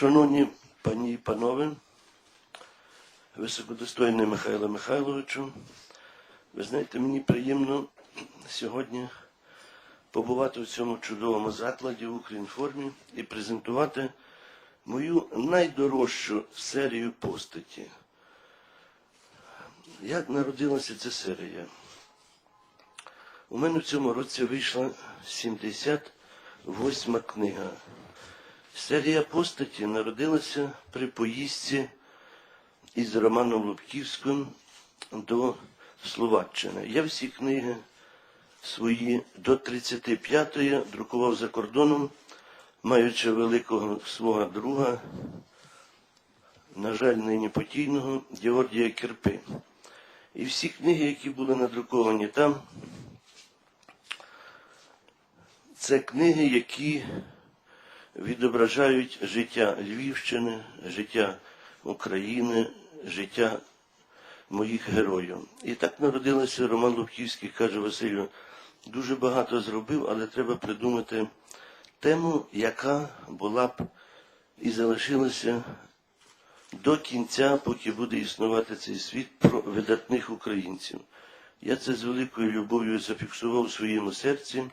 Шановні пані і панове, високодостойний Михайло Михайловичу, ви знаєте, мені приємно сьогодні побувати в цьому чудовому закладі в Українформі і презентувати мою найдорожчу серію постаті. Як народилася ця серія? У мене в цьому році вийшла 78 книга. Серія постаті народилася при поїздці із Романом Лубківським до Словаччини. Я всі книги свої до 35-ї друкував за кордоном, маючи великого свого друга, на жаль, нині покійного Георгія Кирпи. І всі книги, які були надруковані там, це книги, які відображають життя Львівщини, життя України, життя моїх героїв. І так народилася Роман Лубківський, каже Василю, дуже багато зробив, але треба придумати тему, яка була б і залишилася до кінця, поки буде існувати цей світ про видатних українців. Я це з великою любов'ю зафіксував у своєму серці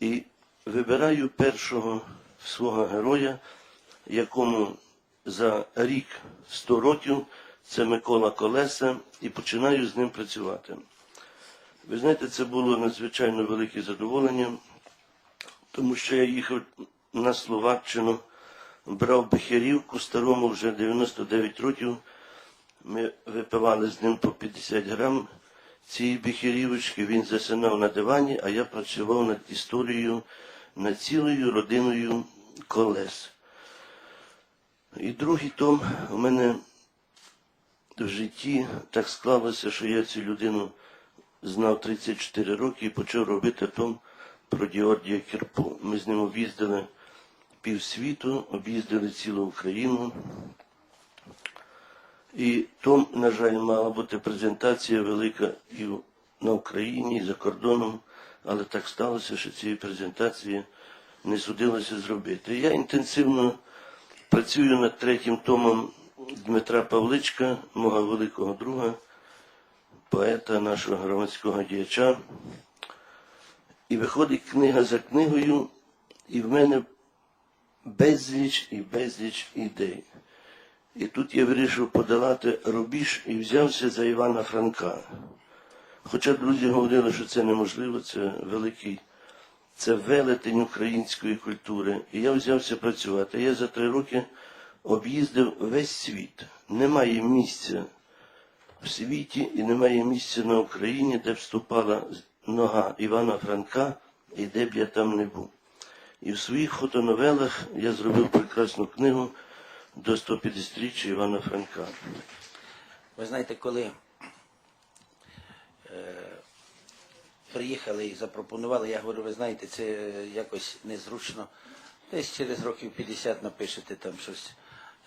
і вибираю першого свого героя, якому за рік 100 років це Микола Колеса, і починаю з ним працювати. Ви знаєте, це було надзвичайно велике задоволення, тому що я їхав на Словаччину, брав Бехерівку старому вже 99 років. Ми випивали з ним по 50 грам цієї бехерівочки. Він засинав на дивані, а я працював над історією, над цілою родиною колес. І другий том у мене в житті так склалося, що я цю людину знав 34 роки і почав робити том про Георгія Кірпу. Ми з ним об'їздили півсвіту, об'їздили цілу Україну. І том, на жаль, мала бути презентація велика і на Україні, і за кордоном, але так сталося, що цієї презентації не судилося зробити. Я інтенсивно працюю над третім томом Дмитра Павличка, мого великого друга, поета, нашого громадського діяча. І виходить книга за книгою, і в мене безліч і безліч ідей. І тут я вирішив подолати рубіж і взявся за Івана Франка. Хоча друзі говорили, що це неможливо, це великий, це велетень української культури. І я взявся працювати. Я за три роки об'їздив весь світ. Немає місця в світі і немає місця на Україні, де вступала нога Івана Франка і де б я там не був. І в своїх фотоновелах я зробив прекрасну книгу до 150-річчя Івана Франка. Ви знаєте, коли е, приїхали і запропонували, я говорю, ви знаєте, це якось незручно. Десь через років 50 напишете там щось.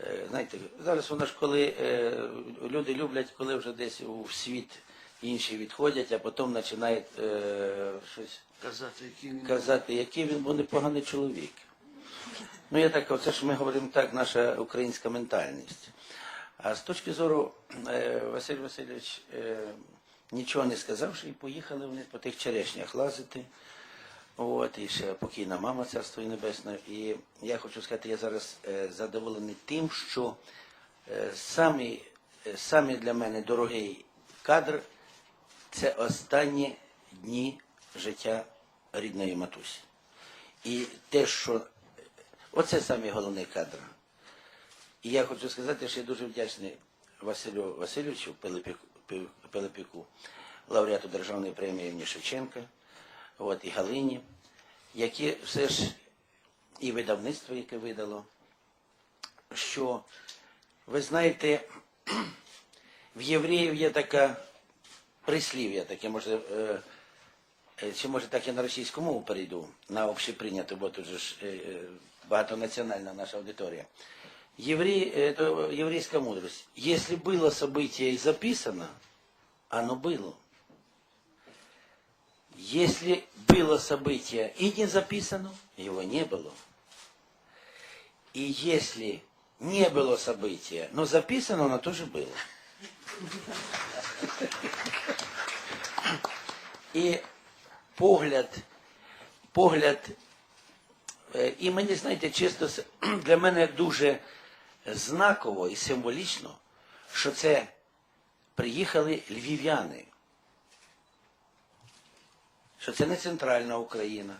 Е, знаєте, зараз воно ж коли е, люди люблять, коли вже десь у світ інші відходять, а потім починають е, щось Казати, які він казати, який він був непоганий чоловік. Ну, я так, оце ж ми говоримо так, наша українська ментальність. А з точки зору е, Василь Васильович е, нічого не сказавши, і поїхали вони по тих черешнях лазити. От, і ще покійна мама царство і небесне. І я хочу сказати, я зараз е, задоволений тим, що е, самі, е, самі для мене дорогий кадр це останні дні життя рідної матусі. І те, що оце самий головний кадр. І я хочу сказати, що я дуже вдячний Василю Васильовичу Пилипіку, Пилипіку лауреату Державної премії імені Шевченка, от, і Галині, які все ж і видавництво, яке видало, що ви знаєте, в євреїв є така прислів'я, таке може. е, Е, Чи може так я на російську мову перейду, на общеприйняту, бо тут же ж е, багатонаціональна наша аудиторія. Еврей, это еврейская мудрость. Если было событие и записано, оно было. Если было событие и не записано, его не было. И если не было события, но записано оно тоже было. І погляд, погляд, е, і мені, знаєте, чесно, с- для мене дуже знаково і символічно, що це приїхали львів'яни, що це не центральна Україна,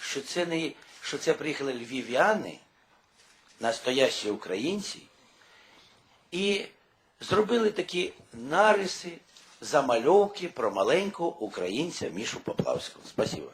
що це не що це приїхали львів'яни, настоящі українці, і зробили такі нариси, замальовки про маленького українця Мішу Поплавського. Спасибо.